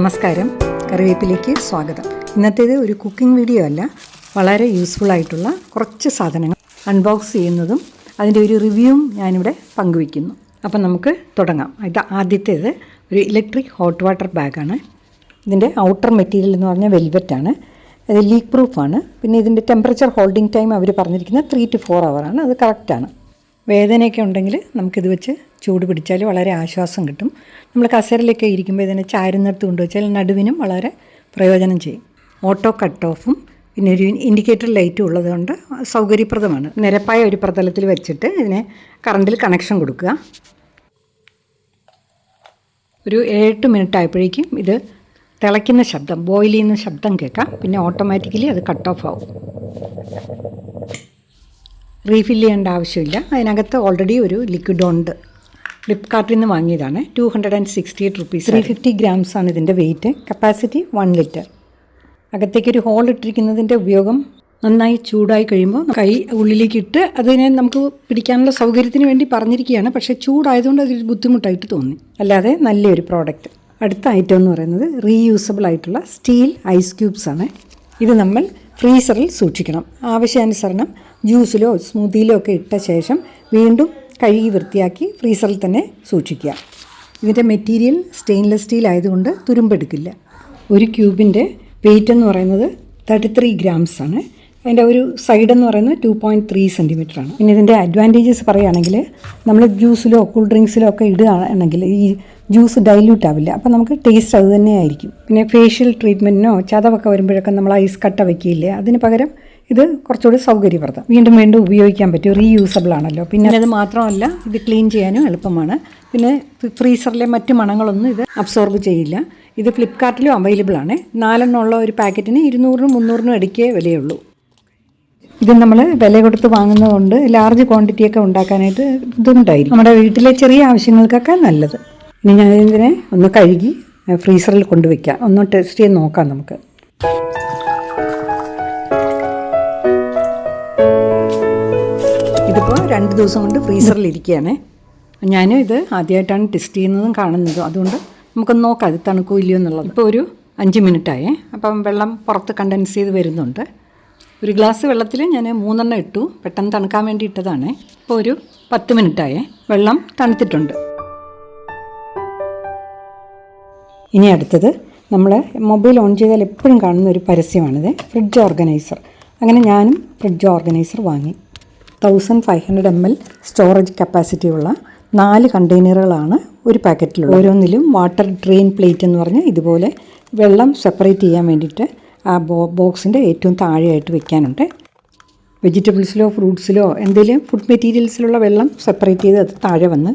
നമസ്കാരം. കറിവേപ്പിലേക്ക് സ്വാഗതം. ഇന്നത്തേത് ഒരു കുക്കിംഗ് വീഡിയോ അല്ല വളരെ യൂസ്ഫുൾ ആയിട്ടുള്ള കുറച്ച് സാധനങ്ങൾ അൺബോക്സ് ചെയ്യുന്നതും അതിന്റെ ഒരു റിവ്യൂവും ഞാനിവിടെ പങ്കുവയ്ക്കുന്നു. അപ്പം നമുക്ക് തുടങ്ങാം. ഇത് ആദ്യത്തേത് ഒരു ഇലക്ട്രിക് ഹോട്ട് വാട്ടർ ബാഗാണ് ഇതിന്റെ ഔട്ടർ മെറ്റീരിയൽ എന്ന് പറഞ്ഞാൽ വെൽവെറ്റാണ് ഇത് ലീക്ക് പ്രൂഫാണ് പിന്നെ ഇതിന്റെ ടെമ്പറേച്ചർ ഹോൾഡിംഗ് ടൈം അവർ പറഞ്ഞിരിക്കുന്നത് ത്രീ ടു ഫോർ ആണ്. അത് കറക്റ്റാണ് വേദനയൊക്കെ ഉണ്ടെങ്കിൽ നമുക്കിത് വെച്ച് ചൂട് പിടിച്ചാൽ വളരെ ആശ്വാസം കിട്ടും. നമ്മൾ കസേരയിലൊക്കെ ഇരിക്കുമ്പോൾ ഇതിനെ ചാരുന്നിടത്ത് കൊണ്ടുവച്ചാൽ നടുവിനും വളരെ പ്രയോജനം ചെയ്യും. ഓട്ടോ കട്ട് ഓഫും പിന്നെ ഒരു ഇൻഡിക്കേറ്റർ ലൈറ്റും ഉള്ളതുകൊണ്ട് സൗകര്യപ്രദമാണ്. നിരപ്പായ ഒരു പ്രതലത്തിൽ വെച്ചിട്ട് ഇതിനെ കറണ്ടിൽ കണക്ഷൻ കൊടുക്കുക. ഒരു ഏഴെട്ട് മിനിറ്റ് ആയപ്പോഴേക്കും ഇത് തിളയ്ക്കുന്ന ശബ്ദം ബോയിൽ ചെയ്യുന്ന ശബ്ദം കേൾക്കാം. പിന്നെ ഓട്ടോമാറ്റിക്കലി അത് കട്ട് ഓഫ് ആവും. റീഫിൽ ചെയ്യേണ്ട ആവശ്യമില്ല. അതിനകത്ത് ഓൾറെഡി ഒരു ലിക്വിഡ് ഉണ്ട്. ഫ്ലിപ്കാർട്ടിൽ നിന്ന് വാങ്ങിയതാണ്. Two hundred and sixty eight rupees three fifty grams ആണ് ഇതിന്റെ വെയിറ്റ് കപ്പാസിറ്റി വൺ ലിറ്റർ അകത്തേക്ക് ഒരു ഹോൾ ഇട്ടിരിക്കുന്നതിന്റെ ഉപയോഗം നന്നായി ചൂടായി കഴിയുമ്പോൾ കൈ ഉള്ളിലേക്ക് ഇട്ട് അതിനെ നമുക്ക് പിടിക്കാനുള്ള സൗകര്യത്തിന് വേണ്ടി പറഞ്ഞിരിക്കുകയാണ്. പക്ഷേ ചൂടായതുകൊണ്ട് അതൊരു ബുദ്ധിമുട്ടായിട്ട് തോന്നി. അല്ലാതെ നല്ലൊരു പ്രോഡക്റ്റ് അടുത്ത ഐറ്റം എന്ന് പറയുന്നത് റീയൂസബിൾ ആയിട്ടുള്ള സ്റ്റീൽ ഐസ് ക്യൂബ്സ് ആണ്. ഇത് നമ്മൾ ഫ്രീസറിൽ സൂക്ഷിക്കണം. ആവശ്യാനുസരണം ജ്യൂസിലോ സ്മൂത്തിയിലോ ഒക്കെ ഇട്ട ശേഷം വീണ്ടും കഴുകി വൃത്തിയാക്കി ഫ്രീസറിൽ തന്നെ സൂക്ഷിക്കുക. ഇതിന്റെ മെറ്റീരിയൽ സ്റ്റെയിൻലെസ് സ്റ്റീൽ ആയതുകൊണ്ട് തുരുമ്പെടുക്കില്ല ഒരു ക്യൂബിന്റെ വെയിറ്റ് എന്ന് പറയുന്നത് തേർട്ടി ത്രീ ഗ്രാംസ് ആണ്. അതിന്റെ ഒരു സൈഡ് എന്ന് പറയുന്നത് ടു പോയിന്റ് ത്രീ സെന്റിമീറ്റർ ആണ്. പിന്നെ ഇതിന്റെ അഡ്വാന്റേജസ് പറയുകയാണെങ്കിൽ നമ്മൾ ജ്യൂസിലോ കൂൾ ഡ്രിങ്ക്സിലോ ഒക്കെ ഇടുകയാണെങ്കിൽ ഈ ജ്യൂസ് ഡൈല്യൂട്ട് ആവില്ല. അപ്പോൾ നമുക്ക് ടേസ്റ്റ് അത് തന്നെയായിരിക്കും പിന്നെ ഫേഷ്യൽ ട്രീറ്റ്മെന്റിനോ ചതവൊക്കെ വരുമ്പോഴൊക്കെ നമ്മൾ ഐസ് കട്ട വയ്ക്കില്ലേ അതിന് പകരം ഇത് കുറച്ചുകൂടി സൗകര്യപ്രദം. വീണ്ടും വീണ്ടും ഉപയോഗിക്കാൻ പറ്റും. റീയൂസബിൾ ആണല്ലോ. പിന്നെ അത് മാത്രമല്ല ഇത് ക്ലീൻ ചെയ്യാനും എളുപ്പമാണ്. പിന്നെ ഫ്രീസറിലെ മറ്റ് മണങ്ങളൊന്നും ഇത് അബ്സോർബ് ചെയ്യില്ല. ഇത് ഫ്ലിപ്കാർട്ടിലും അവൈലബിൾ ആണ്. നാലെണ്ണമുള്ള ഒരു പാക്കറ്റിന് ഇരുന്നൂറിനും മുന്നൂറിനും ഇടയ്ക്കേ വിലയുള്ളൂ. ഇത് നമ്മൾ വില കൊടുത്ത് വാങ്ങുന്നതുകൊണ്ട് ലാർജ് ക്വാണ്ടിറ്റി ഒക്കെ ഉണ്ടാക്കാനായിട്ട് ഇതുണ്ടായിരിക്കും. നമ്മുടെ വീട്ടിലെ ചെറിയ ആവശ്യങ്ങൾക്കൊക്കെ നല്ലത്. ഇനി ഞാൻ ഇതിനെ ഒന്ന് കഴുകി ഫ്രീസറിൽ കൊണ്ടുവയ്ക്കാം. ഒന്ന് ടെസ്റ്റ് ചെയ്ത് നോക്കാം നമുക്ക്. രണ്ട് ദിവസം കൊണ്ട് ഫ്രീസറിൽ ഇരിക്കുകയാണേ. ഞാനും ഇത് ആദ്യമായിട്ടാണ് ടെസ്റ്റ് ചെയ്യുന്നതും കാണുന്നതും. അതുകൊണ്ട് നമുക്കൊന്ന് നോക്കാം ഇത് തണുക്കോ ഇല്ലയോ എന്നുള്ളത്. ഇപ്പോൾ ഒരു അഞ്ച് മിനിറ്റായേ. അപ്പം വെള്ളം പുറത്ത് കണ്ടൻസ് ചെയ്ത് വരുന്നുണ്ട്. ഒരു ഗ്ലാസ് വെള്ളത്തിൽ ഞാൻ മൂന്നെണ്ണം ഇട്ടു. പെട്ടെന്ന് തണുക്കാൻ വേണ്ടി ഇട്ടതാണ്. ഇപ്പോൾ ഒരു പത്ത് മിനിറ്റായേ. വെള്ളം തണുത്തിട്ടുണ്ട്. ഇനി അടുത്തത് നമ്മൾ മൊബൈൽ ഓൺ ചെയ്താൽ എപ്പോഴും കാണുന്ന ഒരു പരസ്യമാണിത്. Fridge organiser. അങ്ങനെ ഞാനും ഫ്രിഡ്ജ് ഓർഗനൈസർ വാങ്ങി. Thousand five hundred M L storage capacity ഉള്ള നാല് കണ്ടെയ്നറുകളാണ് ഒരു പാക്കറ്റിലുള്ളത് ഓരോന്നിലും വാട്ടർ ഡ്രെയിൻ പ്ലേറ്റ് എന്ന് പറഞ്ഞാൽ ഇതുപോലെ വെള്ളം സെപ്പറേറ്റ് ചെയ്യാൻ വേണ്ടിയിട്ട് ആ ബോ ബോക്സിന്റെ ഏറ്റവും താഴെയായിട്ട് വെക്കാനുണ്ട്. വെജിറ്റബിൾസിലോ ഫ്രൂട്ട്സിലോ എന്തെങ്കിലും ഫുഡ് മെറ്റീരിയൽസിലുള്ള വെള്ളം സെപ്പറേറ്റ് ചെയ്ത് അത് താഴെ വന്ന്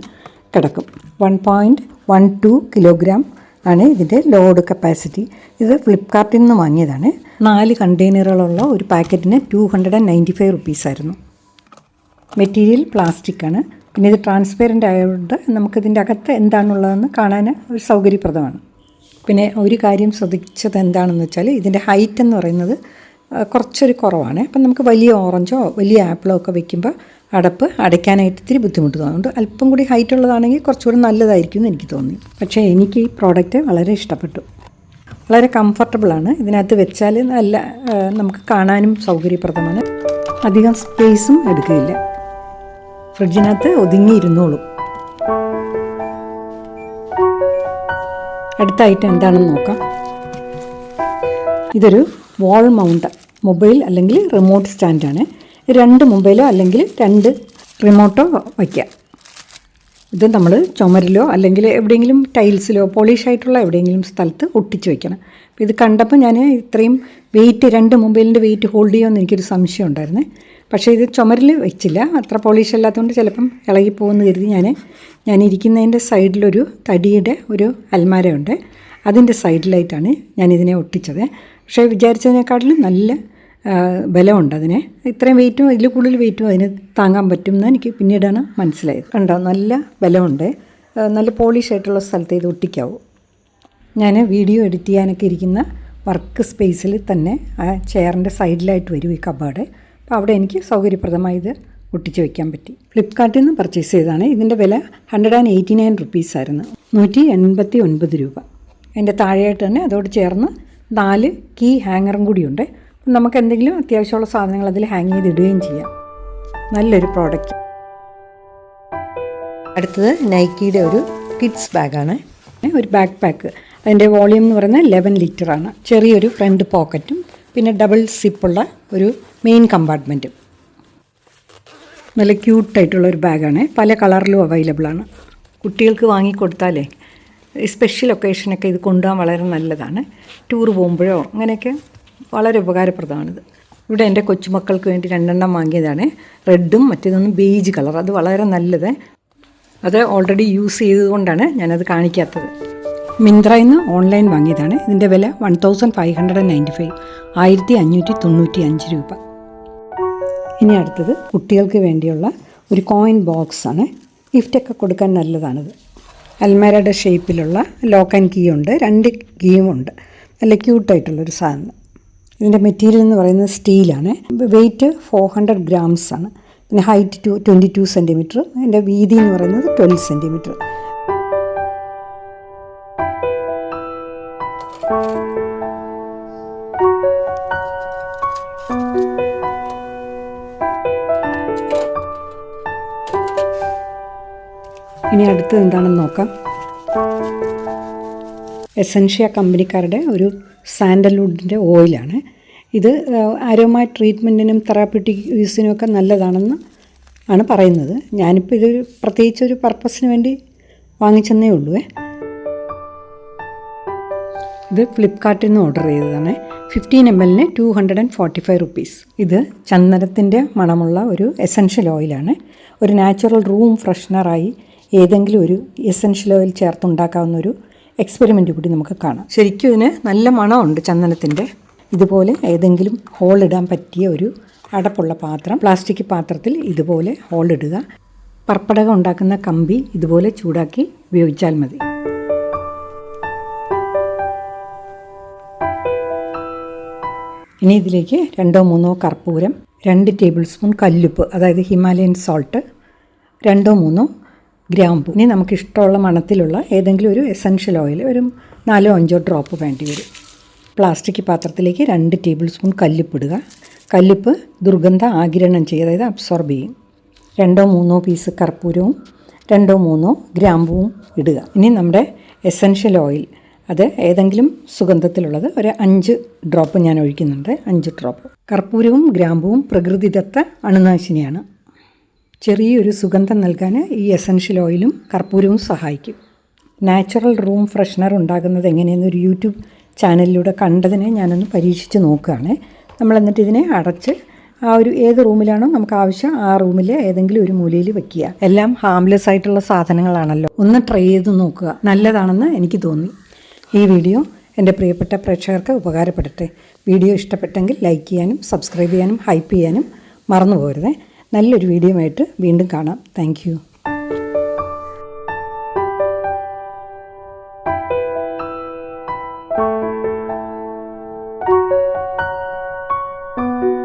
കിടക്കും. One point one two kilogram ആണ് ഇതിന്റെ ലോഡ് കപ്പാസിറ്റി ഇത് ഫ്ലിപ്കാർട്ടിൽ നിന്ന് വാങ്ങിയതാണ്. നാല് കണ്ടെയ്നറുകളുള്ള ഒരു പാക്കറ്റിന് two hundred and ninety five റുപ്പീസായിരുന്നു material plastic ആണ്. പിന്നെ ഇത് ട്രാൻസ്പെറന്റ് ആയതുകൊണ്ട് നമുക്കിതിന്റെ അകത്ത് എന്താണുള്ളതെന്ന് കാണാൻ ഒരു സൗകര്യപ്രദമാണ്. പിന്നെ ഒരു കാര്യം ശ്രദ്ധിച്ചത് എന്താണെന്ന് വെച്ചാൽ ഇതിന്റെ ഹൈറ്റ് എന്ന് പറയുന്നത് കുറച്ചൊരു കുറവാണ്. അപ്പം നമുക്ക് വലിയ ഓറഞ്ചോ വലിയ ആപ്പിളോ ഒക്കെ വെക്കുമ്പോൾ അടപ്പ് അടയ്ക്കാനായിട്ട് ഇത്തിരി ബുദ്ധിമുട്ട് തോന്നുന്നുണ്ട് അല്പം കൂടി ഹൈറ്റ് ഉള്ളതാണെങ്കിൽ കുറച്ചുകൂടി നല്ലതായിരിക്കും എന്ന് എനിക്ക് തോന്നി. പക്ഷേ എനിക്ക് ഈ പ്രോഡക്റ്റ് വളരെ ഇഷ്ടപ്പെട്ടു. വളരെ കംഫർട്ടബിളാണ് ഇതിനകത്ത് വെച്ചാൽ നല്ല നമുക്ക് കാണാനും സൗകര്യപ്രദമാണ്. അധികം സ്പേസും എടുക്കില്ല ഫ്രിഡ്ജിനകത്ത് ഒതുങ്ങിയിരുന്നോളും. അടുത്ത ഐറ്റം എന്താണെന്ന് നോക്കാം. ഇതൊരു വാൾ മൗണ്ട് മൊബൈൽ അല്ലെങ്കിൽ റിമോട്ട് സ്റ്റാൻഡാണ് രണ്ട് മൊബൈലോ അല്ലെങ്കിൽ രണ്ട് റിമോട്ടോ വയ്ക്കാം ഇത് നമ്മൾ ചുമരിലോ അല്ലെങ്കിൽ എവിടെയെങ്കിലും ടൈൽസിലോ പോളിഷ് ആയിട്ടുള്ള എവിടെയെങ്കിലും സ്ഥലത്ത് ഒട്ടിച്ച് വെക്കണം. അപ്പോൾ ഇത് കണ്ടപ്പോൾ ഞാൻ ഇത്രയും വെയിറ്റ് രണ്ട് മൊബൈലിന്റെ വെയിറ്റ് ഹോൾഡ് ചെയ്യുമെന്ന് എനിക്കൊരു സംശയം ഉണ്ടായിരുന്നേ. പക്ഷേ ഇത് ചുമരിൽ വെച്ചില്ല. അത്ര പോളിഷ് അല്ലാത്തതുകൊണ്ട് ചിലപ്പം ഇളകി പോകുമെന്ന് കരുതി ഞാൻ ഞാൻ ഇരിക്കുന്നതിന്റെ സൈഡിലൊരു തടിയുടെ ഒരു അൽമാരയുണ്ട് അതിന്റെ സൈഡിലായിട്ടാണ് ഞാനിതിനെ ഒട്ടിച്ചത്. പക്ഷേ വിചാരിച്ചതിനേക്കാട്ടിലും നല്ല ബലമുണ്ട് അതിനെ. ഇത്രയും വെയിറ്റും ഇതിൽ കൂടുതൽ വെയിറ്റും അതിന് താങ്ങാൻ പറ്റും എന്ന് എനിക്ക് പിന്നീടാണ് മനസ്സിലായത്. കണ്ടോ? നല്ല ബലമുണ്ട്. നല്ല പോളിഷ് ആയിട്ടുള്ള സ്ഥലത്ത് ഇത് ഒട്ടിക്കാവൂ. ഞാൻ വീഡിയോ എഡിറ്റ് ചെയ്യാനൊക്കെ ഇരിക്കുന്ന വർക്ക് സ്പേസിൽ തന്നെ ആ ചെയറിന്റെ സൈഡിലായിട്ട് വരും ഈ കബാർഡ് അപ്പോൾ അവിടെ എനിക്ക് സൗകര്യപ്രദമായി ഇത് ഒട്ടിച്ച് വയ്ക്കാൻ പറ്റി. ഫ്ലിപ്കാർട്ടിൽ നിന്ന് പർച്ചേസ് ചെയ്തതാണ്. ഇതിന്റെ വില hundred and eighty nine rupees ആയിരുന്നു. നൂറ്റി എൺപത്തി ഒൻപത് രൂപ. അതിന്റെ താഴെയായിട്ട് തന്നെ അതോട് ചേർന്ന് നാല് കീ ഹാങ്ങറും കൂടിയുണ്ട്. നമുക്ക് എന്തെങ്കിലും അത്യാവശ്യമുള്ള സാധനങ്ങൾ അതിൽ ഹാങ് ചെയ്തിടുകയും ചെയ്യാം. നല്ലൊരു പ്രോഡക്റ്റ് അടുത്തത് നൈക്കിയുടെ ഒരു കിഡ്സ് ബാഗാണ് ഒരു ബാക്ക് പാക്ക് അതിന്റെ വോളിയം എന്ന് പറയുന്നത് ലെവൻ ലിറ്ററാണ് ചെറിയൊരു ഫ്രണ്ട് പോക്കറ്റും പിന്നെ ഡബിൾ സിപ്പുള്ള ഒരു മെയിൻ കമ്പാർട്ട്മെന്റും നല്ല ക്യൂട്ടായിട്ടുള്ള ഒരു ബാഗാണ് പല കളറിലും അവൈലബിൾ ആണ്. കുട്ടികൾക്ക് വാങ്ങിക്കൊടുത്താലേ സ്പെഷ്യൽ ഒക്കേഷനൊക്കെ ഇത് കൊണ്ടുപോകാൻ വളരെ നല്ലതാണ്. ടൂർ പോകുമ്പോഴോ അങ്ങനെയൊക്കെ വളരെ ഉപകാരപ്രദമാണിത്. ഇവിടെ എന്റെ കൊച്ചുമക്കൾക്ക് വേണ്ടി രണ്ടെണ്ണം വാങ്ങിയതാണ്. റെഡും മറ്റേതൊന്നും ബേജ് കളർ. അത് വളരെ നല്ലത്. അത് ഓൾറെഡി യൂസ് ചെയ്തതുകൊണ്ടാണ് ഞാനത് കാണിക്കാത്തത്. മിന്ത്രയിൽ നിന്ന് ഓൺലൈൻ വാങ്ങിയതാണ്. ഇതിന്റെ വില one thousand five hundred and ninety five. ആയിരത്തി അഞ്ഞൂറ്റി തൊണ്ണൂറ്റി അഞ്ച് രൂപ. ഇനി അടുത്തത് കുട്ടികൾക്ക് വേണ്ടിയുള്ള ഒരു കോയിൻ ബോക്സ് ആണ്. ഗിഫ്റ്റൊക്കെ കൊടുക്കാൻ നല്ലതാണിത്. അൽമേരയുടെ ഷേപ്പിലുള്ള ലോക്ക് ആൻഡ് കീ ഉണ്ട്. രണ്ട് കീയും ഉണ്ട്. നല്ല ക്യൂട്ടായിട്ടുള്ളൊരു സാധനം. ഇതിന്റെ മെറ്റീരിയൽ എന്ന് പറയുന്നത് സ്റ്റീലാണ് വെയിറ്റ് ഫോർ ഹൺഡ്രഡ് ഗ്രാംസ് ആണ്. പിന്നെ height two twenty two centimetre അതിന്റെ വീതി എന്ന് പറയുന്നത് ട്വൽവ് സെന്റിമീറ്റർ ഇനി അടുത്തത് എന്താണെന്ന് നോക്കാം. എസൻഷ്യ കമ്പനിക്കാരുടെ ഒരു സാൻഡൽവുഡിന്റെ ഓയിലാണ്. ഇത് ആരോമ ട്രീറ്റ്മെന്റിനും തെറാപ്യൂട്ടിക് യൂസിനും ഒക്കെ നല്ലതാണെന്ന് ആണ് പറയുന്നത്. ഞാനിപ്പോൾ ഇതൊരു പ്രത്യേകിച്ച് ഒരു പർപ്പസിന് വേണ്ടി വാങ്ങിച്ചെന്നേ ഉള്ളൂ ഇത് ഫ്ലിപ്കാർട്ടിൽ നിന്ന് ഓർഡർ ചെയ്തതാണ്. ഫിഫ്റ്റീൻ എം എല്ലിന് two hundred and forty five rupees. ഇത് ചന്ദനത്തിന്റെ മണമുള്ള ഒരു എസൻഷ്യൽ ഓയിലാണ്. ഒരു നാച്ചുറൽ റൂം ഫ്രഷ്നറായി ഏതെങ്കിലും ഒരു എസൻഷ്യൽ ഓയിൽ ചേർത്ത് ഉണ്ടാക്കാവുന്ന ഒരു എക്സ്പെരിമെന്റ് കൂടി നമുക്ക് കാണാം. ശരിക്കും ഇതിന് നല്ല മണമുണ്ട് ചന്ദനത്തിന്റെ ഇതുപോലെ ഏതെങ്കിലും ഹോൾ ഇടാൻ പറ്റിയ ഒരു അടപ്പുള്ള പാത്രം. പ്ലാസ്റ്റിക് പാത്രത്തിൽ ഇതുപോലെ ഹോൾ ഇടുക. പർപ്പടകം ഉണ്ടാക്കുന്ന കമ്പി ഇതുപോലെ ചൂടാക്കി ഉപയോഗിച്ചാൽ മതി. ഇനി ഇതിലേക്ക് രണ്ടോ മൂന്നോ കർപ്പൂരം രണ്ട് ടേബിൾ സ്പൂൺ കല്ലുപ്പ് അതായത് ഹിമാലയൻ സോൾട്ട് രണ്ടോ മൂന്നോ ഗ്രാമ്പു. ഇനി നമുക്ക് ഇഷ്ടമുള്ള മണത്തിലുള്ള ഏതെങ്കിലും ഒരു എസൻഷ്യൽ ഓയിൽ ഒരു നാലോ അഞ്ചോ ഡ്രോപ്പ് വേണ്ടി വരും. പ്ലാസ്റ്റിക് പാത്രത്തിലേക്ക് രണ്ട് ടേബിൾ സ്പൂൺ കല്ലിപ്പിടുക. കല്ലുപ്പ് ദുർഗന്ധ ആകിരണം ചെയ്യുക അതായത് അബ്സോർബ് ചെയ്യും. രണ്ടോ മൂന്നോ പീസ് കർപ്പൂരവും രണ്ടോ മൂന്നോ ഗ്രാമ്പുവും ഇടുക. ഇനി നമ്മുടെ എസൻഷ്യൽ ഓയിൽ അത് ഏതെങ്കിലും സുഗന്ധത്തിലുള്ളത് ഒരു അഞ്ച് ഡ്രോപ്പ് ഞാൻ ഒഴിക്കുന്നുണ്ട് അഞ്ച് ഡ്രോപ്പ് കർപ്പൂരവും ഗ്രാമ്പുവും പ്രകൃതിദത്ത അണുനാശിനിയാണ്. ചെറിയൊരു സുഗന്ധം നൽകാൻ ഈ എസൻഷ്യൽ ഓയിലും കർപ്പൂരവും സഹായിക്കും. നാച്ചുറൽ റൂം ഫ്രഷ്നർ ഉണ്ടാകുന്നത് എങ്ങനെയെന്നൊരു യൂട്യൂബ് ചാനലിലൂടെ കണ്ടതിനെ ഞാനൊന്ന് പരീക്ഷിച്ച് നോക്കുകയാണ്. നമ്മൾ എന്നിട്ട് ഇതിനെ അടച്ച് ആ ഒരു ഏത് റൂമിലാണോ നമുക്ക് ആവശ്യം ആ റൂമിലെ ഏതെങ്കിലും ഒരു മൂലയിൽ വെക്കുക. എല്ലാം ഹാംലെസ് ആയിട്ടുള്ള സാധനങ്ങളാണല്ലോ. ഒന്ന് ട്രൈ ചെയ്ത് നോക്കുക. നല്ലതാണെന്ന് എനിക്ക് തോന്നി. ഈ വീഡിയോ എന്റെ പ്രിയപ്പെട്ട പ്രേക്ഷകർക്ക് ഉപകാരപ്പെടട്ടെ. വീഡിയോ ഇഷ്ടപ്പെട്ടെങ്കിൽ ലൈക്ക് ചെയ്യാനും സബ്സ്ക്രൈബ് ചെയ്യാനും ഹൈപ്പ് ചെയ്യാനും മറന്നു പോകരുതേ നല്ലൊരു വീഡിയോ ആയിട്ട് വീണ്ടും കാണാം. താങ്ക്